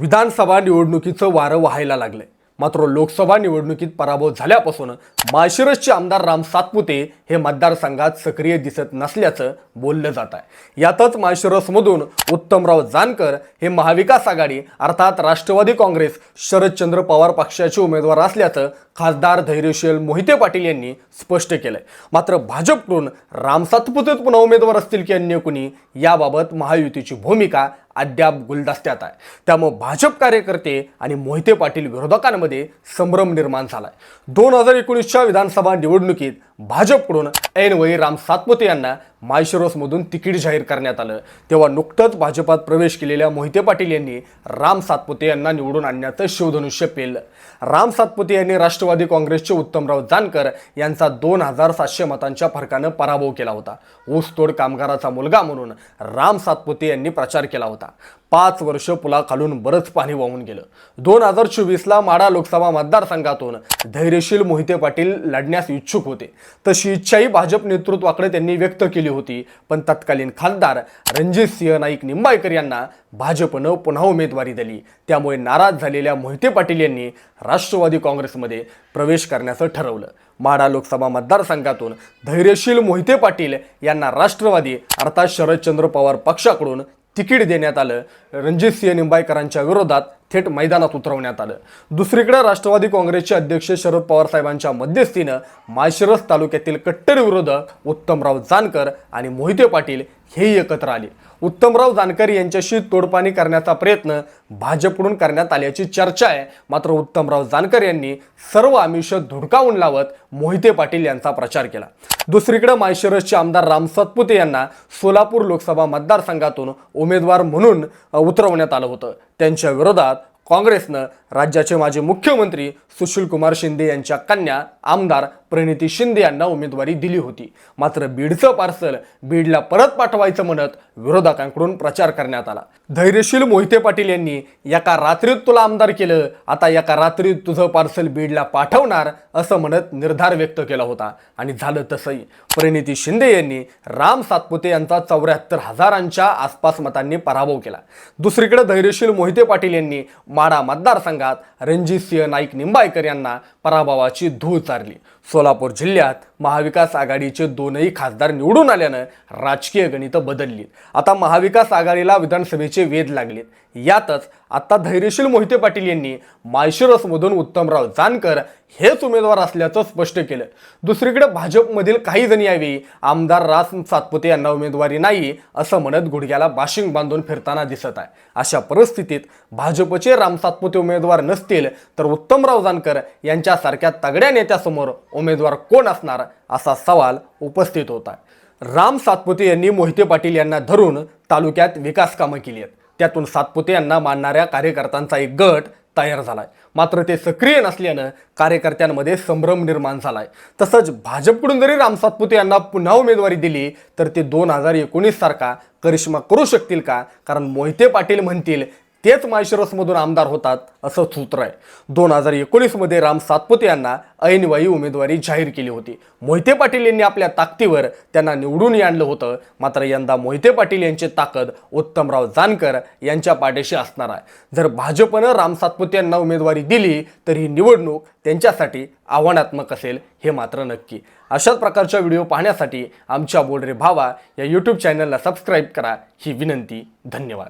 विधानसभा निवडणुकीचं वारं व्हायला लागलंय. मात्र लोकसभा निवडणुकीत पराभव झाल्यापासून माळशिरसचे आमदार राम सातपुते हे मतदारसंघात सक्रिय दिसत नसल्याचं बोललं जात आहे. यातच माळशिरसमधून उत्तमराव जानकर हे महाविकास आघाडी अर्थात राष्ट्रवादी काँग्रेस शरदचंद्र पवार पक्षाचे उमेदवार असल्याचं खासदार धैर्यशील मोहिते पाटील यांनी स्पष्ट केलंय. मात्र भाजपकडून राम सातपुतेच पुन्हा उमेदवार असतील की अन्य कुणी याबाबत महायुतीची भूमिका अद्याप गुलदस्त्यात आहे. त्यामुळे भाजप कार्यकर्ते आणि मोहिते पाटील विरोधकांमध्ये संभ्रम निर्माण झाला आहे दोन हजार एकोणीसच्या विधानसभा निवडणुकीत भाजपकडून ऐनवयी राम सातपुते यांना माळशिरसमधून तिकीट जाहीर करण्यात आलं. तेव्हा नुकतंच भाजपात प्रवेश केलेल्या मोहिते पाटील यांनी राम सातपुते यांना निवडून आणण्याचं शिवधनुष्य पेल राम सातपुते यांनी राष्ट्रवादी काँग्रेसचे उत्तमराव जानकर यांचा दोन हजार सातशे मतांच्या फरकानं पराभव केला होता. ऊसतोड कामगाराचा मुलगा म्हणून राम सातपुते यांनी प्रचार केला होता. पाच वर्ष पुलाखालून बरंच पाणी वाहून गेलं. दोन हजार चोवीसला माडा लोकसभा मतदारसंघातून धैर्यशील मोहिते पाटील लढण्यास इच्छुक होते. तशी इच्छाही भाजप नेतृत्वाकडे त्यांनी व्यक्त केली होती. पण तत्कालीन खासदार रणजित सिंह नाईक निंबाळकर यांना भाजपनं पुन्हा उमेदवारी दिली. त्यामुळे नाराज झालेल्या मोहिते पाटील यांनी राष्ट्रवादी काँग्रेसमध्ये प्रवेश करण्याचं ठरवलं. माडा लोकसभा मतदारसंघातून धैर्यशील मोहिते पाटील यांना राष्ट्रवादी अर्थात शरदचंद्र पवार पक्षाकडून तिकीट देण्यात आलं. रणजित सिंह निंबाळकरांच्या विरोधात थेट मैदानात उतरवण्यात आलं. दुसरीकडे राष्ट्रवादी काँग्रेसचे अध्यक्ष शरद पवार साहेबांच्या मध्यस्थीनं माळशिरस तालुक्यातील कट्टर विरोधक उत्तमराव जानकर आणि मोहिते पाटील हेही एकत्र आले. उत्तमराव जानकर यांच्याशी तोडपाणी करण्याचा प्रयत्न भाजपकडून करण्यात आल्याची चर्चा आहे. मात्र उत्तमराव जानकर यांनी सर्व आमिष धुडकावून लावत मोहिते पाटील यांचा प्रचार केला. दुसरीकडे माळशिरसचे आमदार राम सातपुते यांना सोलापूर लोकसभा मतदारसंघातून उमेदवार म्हणून उतरवण्यात आलं होतं. त्यांच्या विरोधात काँग्रेसनं राज्याचे माजी मुख्यमंत्री सुशीलकुमार शिंदे यांच्या कन्या आमदार प्रणिती शिंदे यांना उमेदवारी दिली होती. मात्र बीडचं पार्सल बीडला परत पाठवायचं म्हणत विरोधकांकडून प्रचार करण्यात आला. धैर्यशील मोहिते पाटील यांनी एका रात्रीत तुला आमदार केलं आता एका रात्रीत तुझं पार्सल बीडला पाठवणार असं म्हणत निर्धार व्यक्त केला होता. आणि झालं तसंही. प्रणिती शिंदे यांनी राम सातपुते यांचा चौऱ्याहत्तर हजारांच्या आसपास मतांनी पराभव केला. दुसरीकडे धैर्यशील मोहिते पाटील यांनी माडा मतदारसंघात रणजित सिंह नाईक निंबाळकर यांना पराभवाची धूळ चारली सोलापूर जिल्ह्यात महाविकास आघाडीचे दोनही खासदार निवडून आल्यानं राजकीय गणितं बदलली आता महाविकास आघाडीला विधानसभेचे वेध लागलेत. यातच आता धैर्यशील मोहिते पाटील यांनी माळशिरसमधून उत्तमराव जानकर हेच उमेदवार असल्याचं स्पष्ट केलं. दुसरीकडे भाजपमधील काही जण यावेळी आमदार रास सातपुते यांना उमेदवारी नाही असं म्हणत गुडघ्याला बाशिंग बांधून फिरताना दिसत आहे. अशा परिस्थितीत भाजपचे राम सातपुते उमेदवार नसतील तर उत्तमराव जानकर यांच्यासारख्या तगड्या नेत्यासमोर उमेदवार कोण असणार? असा सवाल उपस्थित होता. राम सातपुते यांनी मोहिते पाटील यांना धरून तालुक्यात विकास कामं केली आहेत. त्यातून सातपुते यांना मानणाऱ्या कार्यकर्त्यांचा एक गट तयार झालाय. मात्र ते सक्रिय नसल्यानं कार्यकर्त्यांमध्ये संभ्रम निर्माण झालाय. तसंच भाजपकडून जरी राम सातपुते यांना पुन्हा उमेदवारी दिली तर ते दोन हजार एकोणीस सारखा करिश्मा करू शकतील का? कारण मोहिते पाटील म्हणतील तेच माळशिरसमधून आमदार होतात असं सूत्र आहे. दोन हजार एकोणीसमध्ये राम सातपुते यांना ऐनवाई उमेदवारी जाहीर केली होती. मोहिते पाटील यांनी आपल्या ताकदीवर त्यांना निवडून आणलं होतं. मात्र यंदा मोहिते पाटील यांची ताकद उत्तमराव जानकर यांच्या पाठीशी असणार आहे. जर भाजपनं राम सातपुते यांना उमेदवारी दिली तर ही निवडणूक त्यांच्यासाठी आव्हानात्मक असेल हे मात्र नक्की. अशाच प्रकारच्या व्हिडिओ पाहण्यासाठी आमच्या बोलरे भावा या यूट्यूब चॅनलला सबस्क्राईब करा. ही विनंती. धन्यवाद.